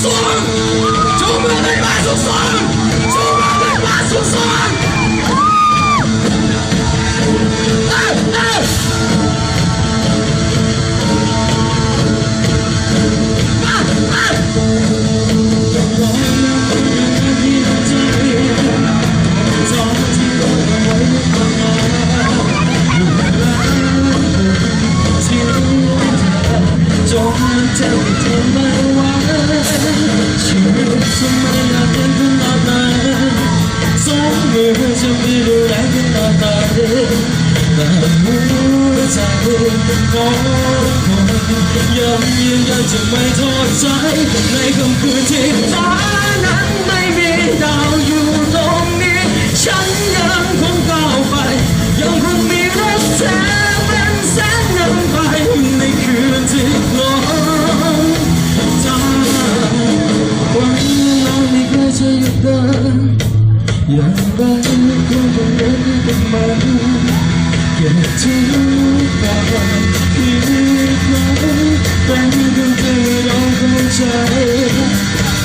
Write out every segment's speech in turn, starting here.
สุขสมจงมือให้มาสุขสมจงมือให้มาสุขสม ยังยังยังจะไม่ทอดใจในคำคืนที่ฟ้านั้นไม่มีดาวอยู่ตรงนี้ ฉันยังคงก้าวไป ยังคงมีรักแท้เป็นแสงนำไปในคืนที่หลงจางวันเราไม่เคยจะหยุดเดินยังไรไม่ควรจะเดินที่เป็นมานเก็บทิ้งไปคิดไว้ 난 지금 그런 근처에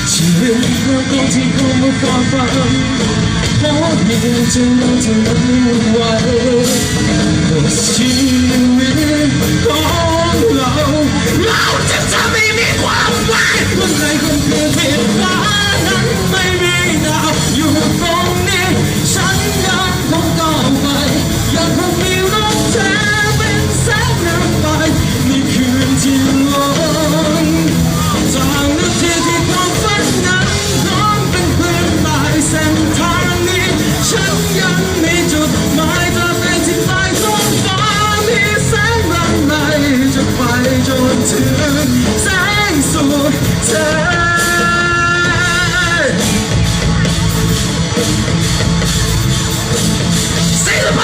지금 그곳 지금 못 가봐 나와 내지 못하는 와해 그 시는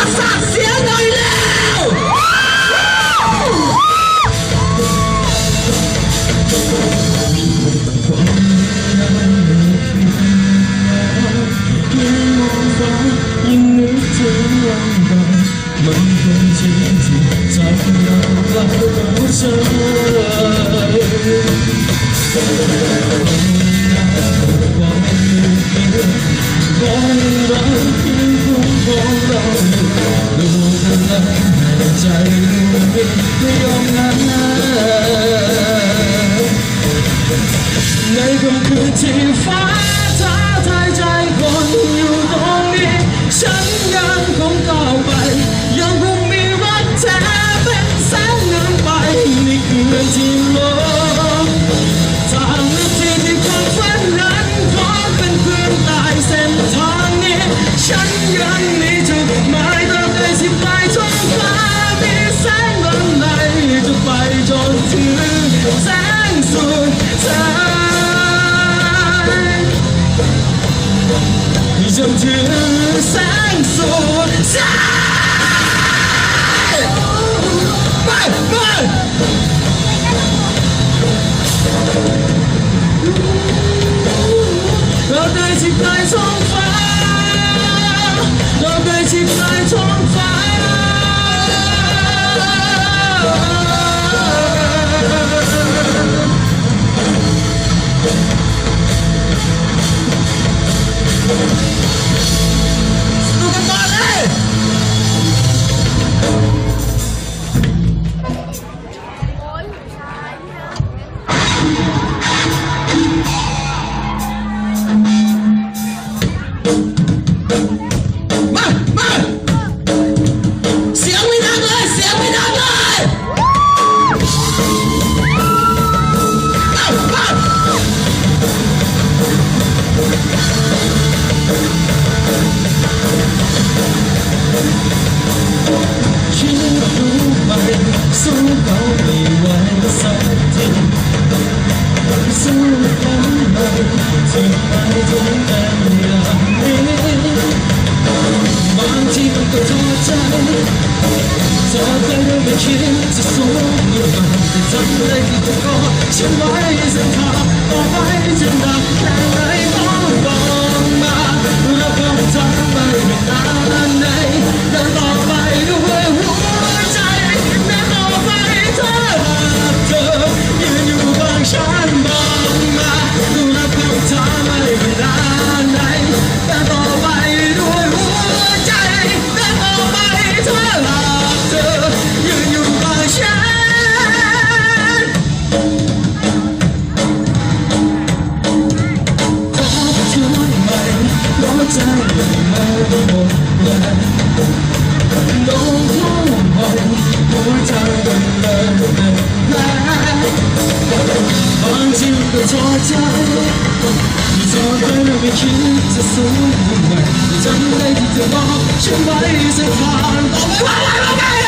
sạc phía người nào nhưng nước thương lòng vòng mây không chỉ dù chẳng nào là đâu 기억나네 낡은 그 지팡이 别再仓促 저대로 외치는 지소문 여만 던져내기 뜨거워 정말 이제 다 떠나진다 나의 마음 뻔마 울어본 정말 나는 내 ฉันได้ที่เธอบอกฉันไว้สักทางต่อไปไปไปไป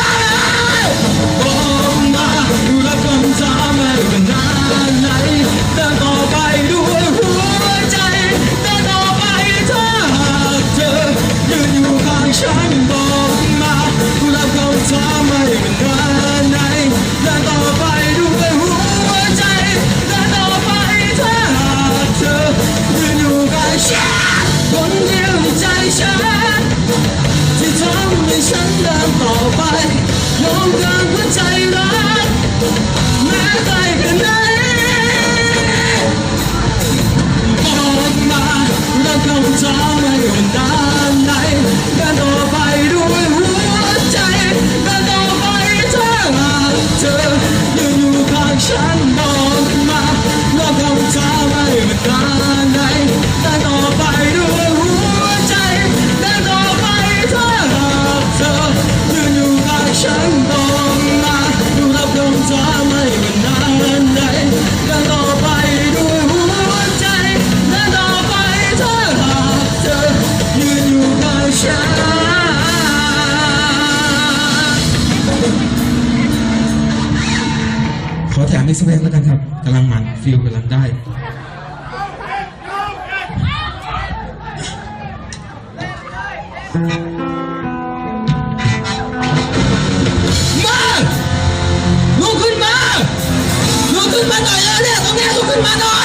สเวสแล้วกันครับกำลังมันฟิลกำลังได้ มาลุกขึ้นมาลุกขึ้นมาหน่อยแล้วเนี่ยตรงนี้ลุกขึ้นมาหน่อย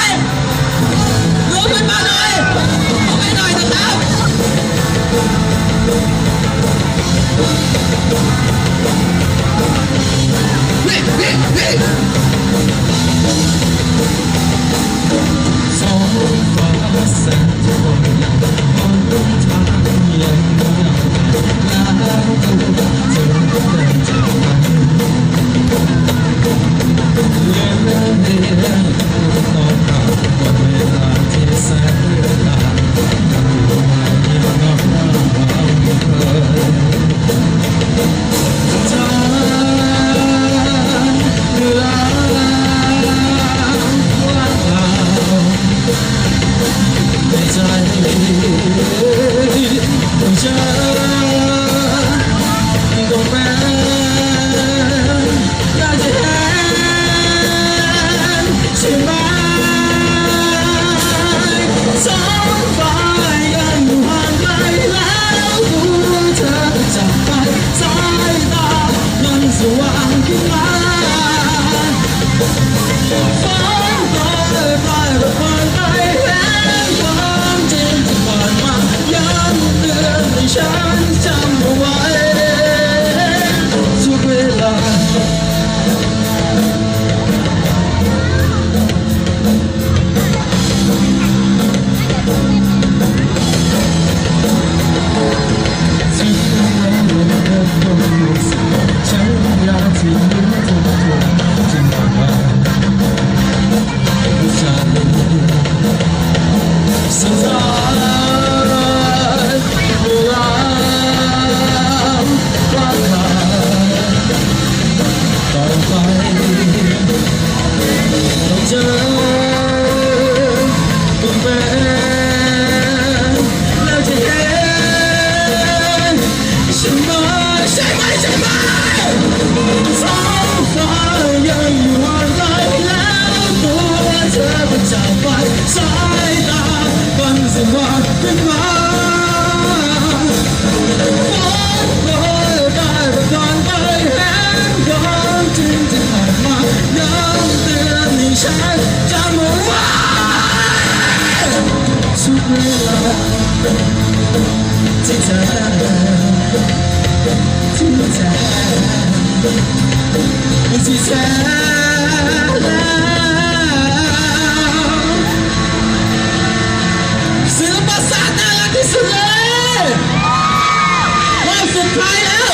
สุดท้ายแล้ว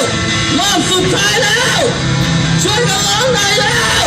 รอบสุดท้ายแล้ว ช่วยกันร้องหน่อยแล้ว